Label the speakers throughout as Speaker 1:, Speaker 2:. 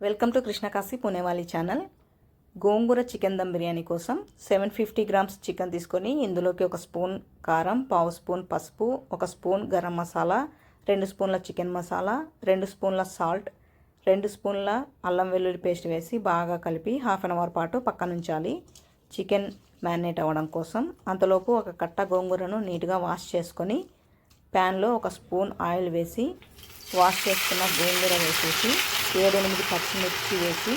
Speaker 1: Welcome to Krishnakashi పుణేవాలి channel. Gongura chicken dum biryani కోసం seven fifty grams chicken తీసుకొని ఇందులోకి ఒక స్పూన్ కారం పావు స్పూన్ పసుపు ఒక స్పూన్ గరం మసాలా రెండు స్పూన్ల చికెన్ మసాలా రెండు స్పూన్ల సాల్ట్ రెండు స్పూన్ల అల్లం వెల్లుల్లి పేస్ట్ వేసి బాగా కలిపి హాఫ్ అన్ అవర్ పాటు పక్కన ఉంచాలి. చికెన్ మ్యారినేట్ అవ్వడం కోసం అంతలోపు ఒక కట్ట గోంగూరను నీట్గా వాష్ చేసుకొని ప్యాన్లో ఒక స్పూన్ ఆయిల్ వేసి వాష్ చేసుకున్న గోంగూర వేసేసి ఏడెనిమిది పచ్చిమిర్చి వేసి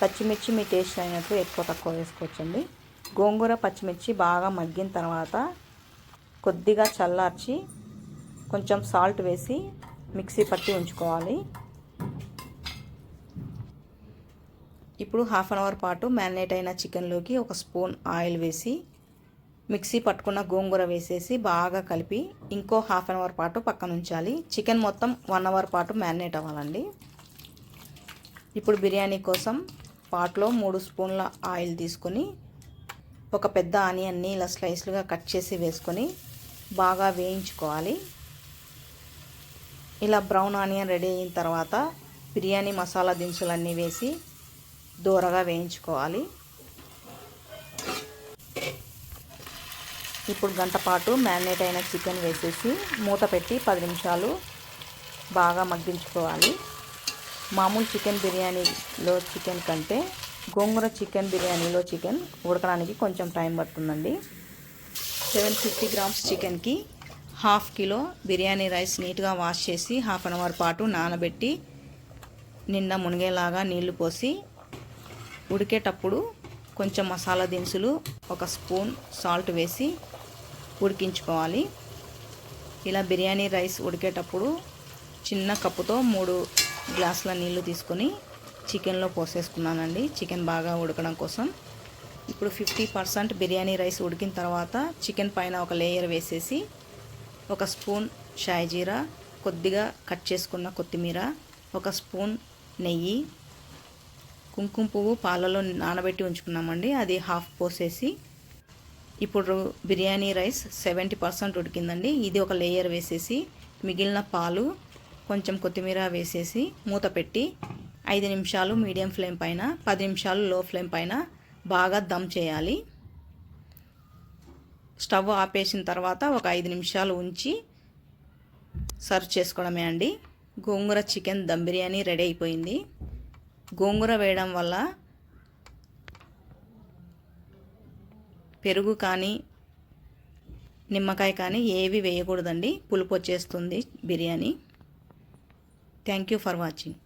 Speaker 1: పచ్చిమిర్చి మీ టేస్ట్ అయినట్టు ఎక్కువ తక్కువ వేసుకోవచ్చండి. గోంగూర పచ్చిమిర్చి బాగా మగ్గిన తర్వాత కొద్దిగా చల్లార్చి కొంచెం సాల్ట్ వేసి మిక్సీ పట్టి ఉంచుకోవాలి. ఇప్పుడు హాఫ్ అన్ అవర్ పాటు మ్యారినేట్ అయిన చికెన్లోకి ఒక స్పూన్ ఆయిల్ వేసి మిక్సీ పట్టుకున్న గోంగూర వేసేసి బాగా కలిపి ఇంకో హాఫ్ అన్ అవర్ పాటు పక్కన ఉంచాలి. చికెన్ మొత్తం వన్ అవర్ పాటు మ్యారినేట్ అవ్వాలండి. ఇప్పుడు బిర్యానీ కోసం పాట్లో మూడు స్పూన్ల ఆయిల్ తీసుకొని ఒక పెద్ద ఆనియన్ని ఇలా స్లైస్లుగా కట్ చేసి వేసుకొని బాగా వేయించుకోవాలి. ఇలా బ్రౌన్ ఆనియన్ రెడీ అయిన తర్వాత బిర్యానీ మసాలా దినుసులన్నీ వేసి దూరగా వేయించుకోవాలి. ఇప్పుడు గంట పాటు మ్యారినేట్ అయిన చికెన్ వేసేసి మూత పెట్టి పది నిమిషాలు బాగా మగ్గించుకోవాలి. మామూలు చికెన్ బిర్యానీలో చికెన్ కంటే గోంగూర చికెన్ బిర్యానీలో చికెన్ ఉడకడానికి కొంచెం టైం పడుతుందండి. సెవెన్ ఫిఫ్టీ గ్రామ్స్ చికెన్కి హాఫ్ కిలో బిర్యానీ రైస్ నీట్గా వాష్ చేసి హాఫ్ అన్ అవర్ పాటు నానబెట్టి నిండా మునిగేలాగా నీళ్ళు పోసి ఉడికేటప్పుడు కొంచెం మసాలా దినుసులు ఒక స్పూన్ సాల్ట్ వేసి ఉడికించుకోవాలి. ఇలా బిర్యానీ రైస్ ఉడికేటప్పుడు చిన్న కప్పుతో మూడు గ్లాసుల నీళ్ళు తీసుకొని చికెన్లో పోసేసుకున్నానండి. చికెన్ బాగా ఉడకడం కోసం. ఇప్పుడు ఫిఫ్టీ పర్సెంట్ బిర్యానీ రైస్ ఉడికిన తర్వాత చికెన్ పైన ఒక లేయర్ వేసేసి ఒక స్పూన్ షాయిజీరా కొద్దిగా కట్ చేసుకున్న కొత్తిమీర ఒక స్పూన్ నెయ్యి కుంకుమ పువ్వు పాలలో నానబెట్టి ఉంచుకున్నామండి. అది హాఫ్ పోసేసి ఇప్పుడు బిర్యానీ రైస్ సెవెంటీ పర్సెంట్ ఉడికిందండి. ఇది ఒక లేయర్ వేసేసి మిగిలిన పాలు కొంచెం కొత్తిమీర వేసేసి మూత పెట్టి ఐదు నిమిషాలు మీడియం ఫ్లేమ్ పైన పది నిమిషాలు లో ఫ్లేమ్ పైన బాగా దమ్ చేయాలి. స్టవ్ ఆపేసిన తర్వాత ఒక ఐదు నిమిషాలు ఉంచి సర్వ్ చేసుకోవడమే అండి. గోంగూర చికెన్ దమ్ బిర్యానీ రెడీ అయిపోయింది. గోంగూర వేయడం వల్ల పెరుగు కానీ నిమ్మకాయ కానీ ఏవి వేయకూడదండి. పులుపు వచ్చేస్తుంది biryani. Thank you for watching